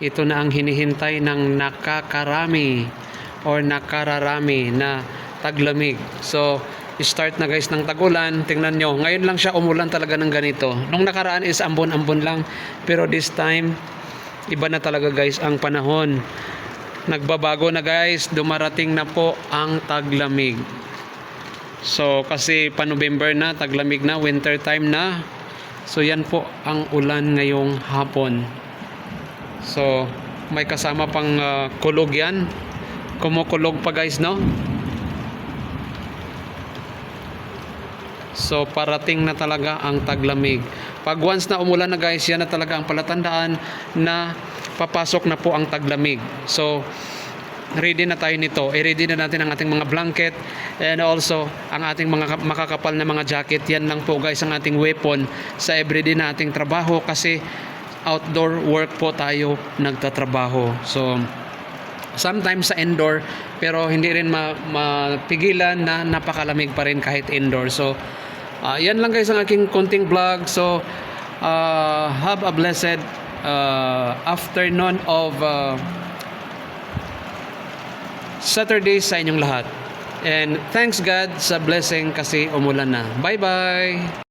Ito na ang hinihintay ng nakakarami or nakararami na taglamig. So, start na guys ng tagulan. Tingnan nyo, ngayon lang siya umulan talaga ng ganito. Nung nakaraan is ambon-ambon lang. Pero this time, iba na talaga guys ang panahon. Nagbabago na guys, dumarating na po ang taglamig. So, kasi pa November na, taglamig na, winter time na. So, yan po ang ulan ngayong hapon. So, may kasama pang ah, kulog yan. Kumukulog pa guys, no? So, parating na talaga ang taglamig. Pag once na umulan na guys, yan na talaga ang palatandaan na papasok na po ang taglamig. So, ready na tayo nito. I-ready na natin ang ating mga blanket and also ang ating mga ka- makakapal na mga jacket. Yan lang po guys ang ating weapon sa everyday na ating trabaho kasi outdoor work po tayo nagtatrabaho. So, sometimes sa indoor pero hindi rin ma- mapigilan na napakalamig pa rin kahit indoor. So, ah, yan lang guys ang aking konting vlog. So, ah, have a blessed ah, afternoon of ah, Saturday sa inyong lahat. And thanks God sa blessing kasi umulan na. Bye-bye!